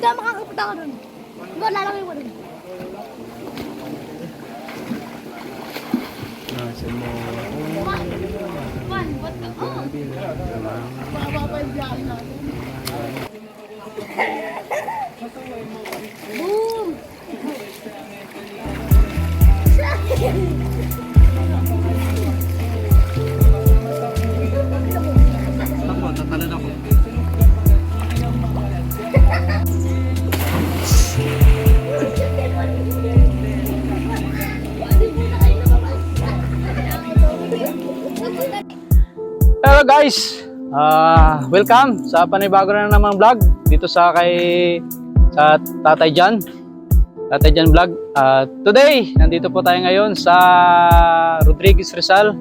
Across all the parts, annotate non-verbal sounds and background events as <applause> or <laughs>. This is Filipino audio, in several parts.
Hindi ka makakapunta ka dun. Diba, lalaki mo dun. Nasa mo man, what the, oh. Baba pa yung biyahe natin. Hello guys! Ah, welcome sa panibago na namang vlog dito sa kay sa Tatay Jan. Tatay Jan vlog. Ah, today, nandito po tayo ngayon sa Rodriguez Rizal.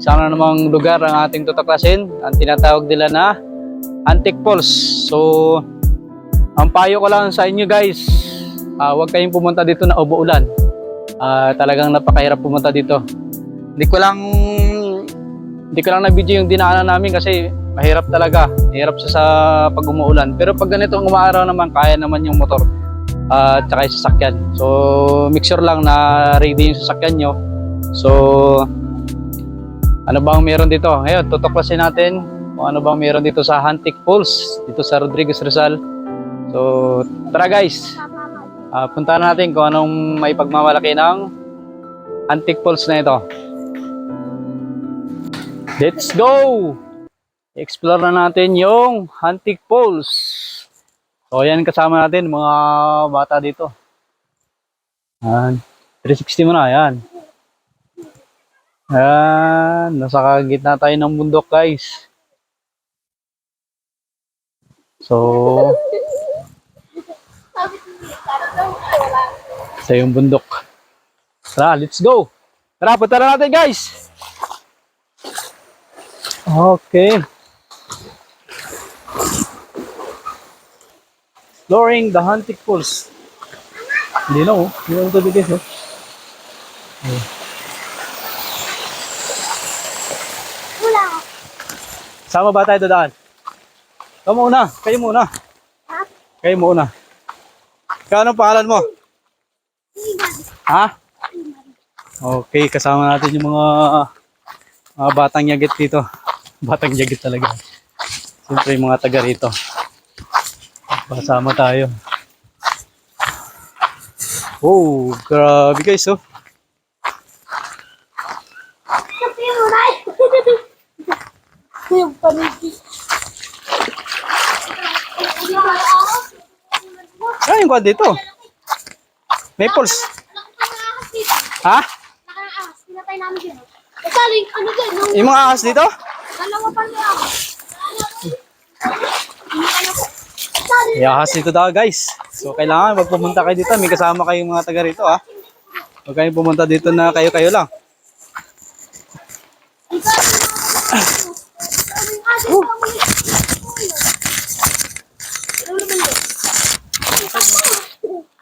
Isang na namang lugar ang ating tutuklasin. Ang tinatawag nila na Antique Falls. So, ang payo ko lang sa inyo guys, ah, huwag kayong pumunta dito na ubo-ulan. Ah, talagang napakahirap pumunta dito. Hindi ko lang hindi ko lang na-video yung dinaanan namin kasi mahirap talaga. Mahirap siya sa pag umuulan. Pero pag ganito ang umaaraw naman, kaya naman yung motor at saka yung sasakyan. So, make sure lang na ready yung sasakyan nyo. So, ano bang meron dito? Ngayon, tutuklasin natin kung ano bang meron dito sa Hantik Falls, dito sa Rodriguez Rizal. So, tara guys, uh, puntahan natin kung anong may pagmamalaki ng Antique Falls na ito. Let's go! Explore na natin yung Antique Falls. So, ayan kasama natin mga bata dito. Ayan. 360 mo na, ayan. Ayan. Nasa gitna tayo ng bundok, guys. So, ito yung bundok. Tara, let's go! Tara, punta na natin, guys! Okay. Exploring the Hunting Falls. Hindi na oh. Hindi na ito oh. Oh. Wala. Sama ba tayo dadaan? Ikaw muna. Kayo muna. Ha? Kayo muna. Ikaw anong pangalan mo? Ha? Okay, kasama natin yung mga mga batang yagit dito. Batang yagit talaga. Siyempre yung mga taga rito. Kasama tayo. Oh, grabe guys oh. Na. Yung paniki. Ah, yung kwan dito. Dito. Ha? Nakakahas. Pinatay namin dyan. Kasaling, ano dyan? Yung mga ahas dito? Iahas dito daw guys. So kailangan wag pumunta kayo dito. May kasama kayong mga taga rito ha. Huwag kayong pumunta dito na kayo-kayo lang.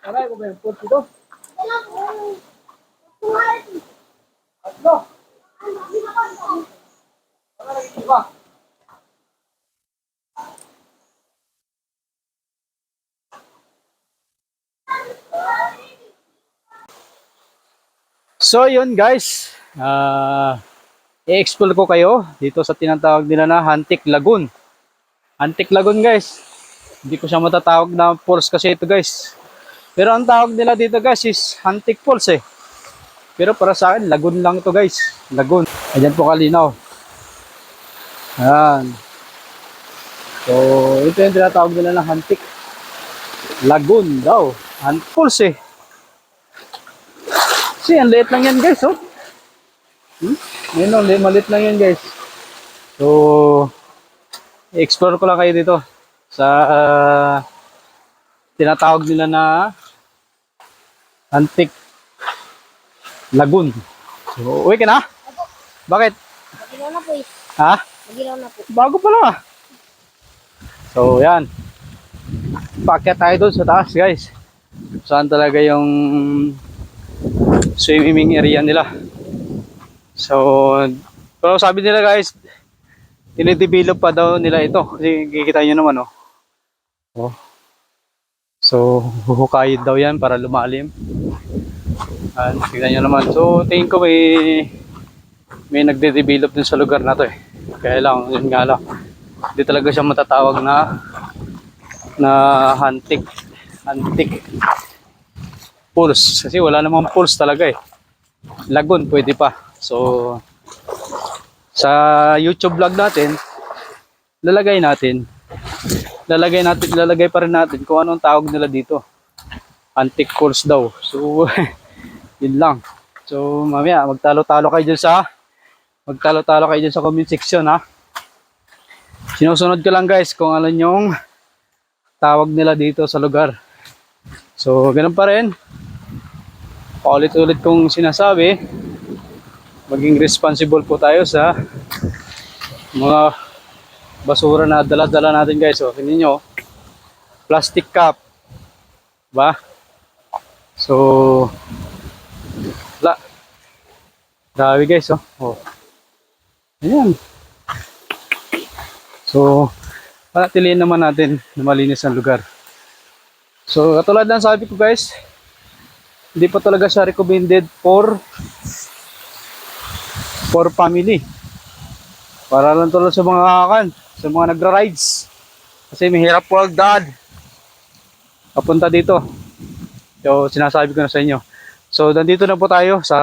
Aray ko ba yung So yun guys, ah i-explore ko kayo dito sa tinatawag nila na Hantik Lagoon. Hantik Lagoon guys. Hindi ko siya matatawag na falls kasi ito guys. Pero ang tawag nila dito guys is Hantik Falls eh. Pero para sa akin, lagoon lang ito guys. Lagoon. Ayan po kalinaw. Ayan. So, ito yung tinatawag nila na Hantik. Lagoon daw. Hantik Falls eh. Kasi ang liit lang yan guys, oh. Hmm? Yun oh, li- maliit lang yan guys. So, i-explore ko lang kayo dito sa ah, tinatawag nila na Antique Lagoon. So, uwi ka na? Bakit? Magilaw na po eh. Ha? Magilaw na po. Bago pa lang ah. So, yan. Pakyat tayo doon sa taas guys. Saan talaga yung swimming area nila. So, pero sabi nila guys, dinidevelop pa daw nila ito. Kasi kikita nyo naman oh. Oh. So, huhukayin daw yan para lumalim. Ayan, tingnan nyo naman. So, tingin ko may may nagde-develop din sa lugar na to eh. Kaya lang, yun nga lang. Hindi talaga siya matatawag na na hantik. Hantik. Pulse. Kasi wala namang pulse talaga eh. Lagun, pwede pa. So, sa YouTube vlog natin, lalagay natin, lalagay natin, lalagay pa rin natin kung anong tawag nila dito. Antique pulse daw. So, <laughs> yun lang. So, mamaya, magtalo-talo kayo dyan sa, magtalo-talo kayo dyan sa comment section ha. Sinusunod ko lang guys kung ano yung tawag nila dito sa lugar. So, ganun pa rin. Paulit-ulit kong sinasabi, maging responsible po tayo sa mga basura na dala-dala natin guys. So, tingnan nyo, plastic cup. Ba? So, wala. Grabe guys, oh. oh. Ayan. So, panatiliin naman natin na malinis ang lugar. So, katulad ng sabi ko guys, hindi pa talaga siya recommended for for family. Para lang tulad sa mga kakan, sa mga nagra-rides. Kasi mahirap po ang daan. Papunta dito. So, sinasabi ko na sa inyo. So, nandito na po tayo sa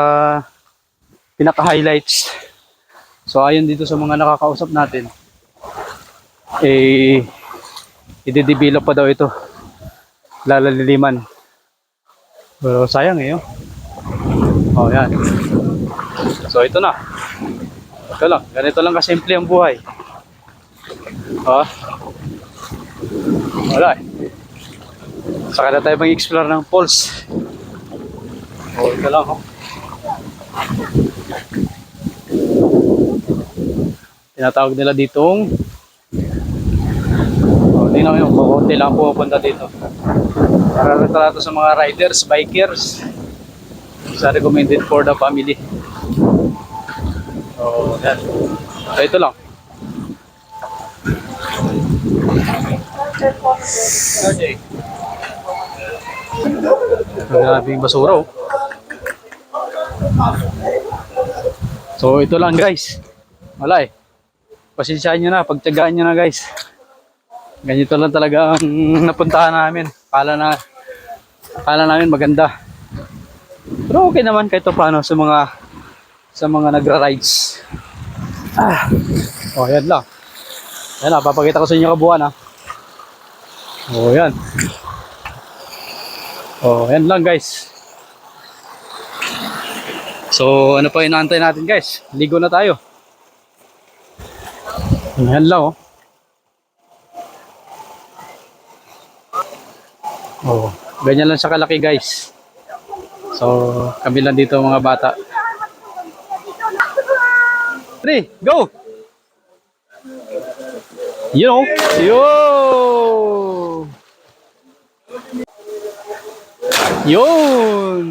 pinaka-highlights. So, ayon dito sa mga nakakausap natin, eh, i-develop pa daw ito. Lalaliliman. Pero sayang eh, oh. Oh, yan. So, ito na. Ito lang. Ganito lang kasimple ang buhay. Oh. Wala eh. Saka na tayo mag-explore ng falls. Oh, ito lang, oh. Tinatawag nila ditong Oh, tingnan mo yung kukunti lang pupunta dito. Para retrato sa mga riders, bikers. Sa recommended for the family. So, yan. So, ito lang. Okay. Maraming basura oh. So, ito lang guys. Wala eh. Pasensyahan nyo na, pagtyagaan nyo na guys. Ganito lang talaga ang napuntahan namin. Kala na kala namin maganda. Pero okay naman kahit paano sa mga sa mga nagra-rides. Ah. Oh, yan lang. Yan lang, papakita ko sa inyo kabuuan ha. Oh, yan. Oh, yan lang guys. So, ano pa inaantay natin guys? Ligo na tayo. Yan lang oh. Oh, ganyan lang siya kalaki guys. So, kami lang dito mga bata. Three, go! Yo! Yo! Yun!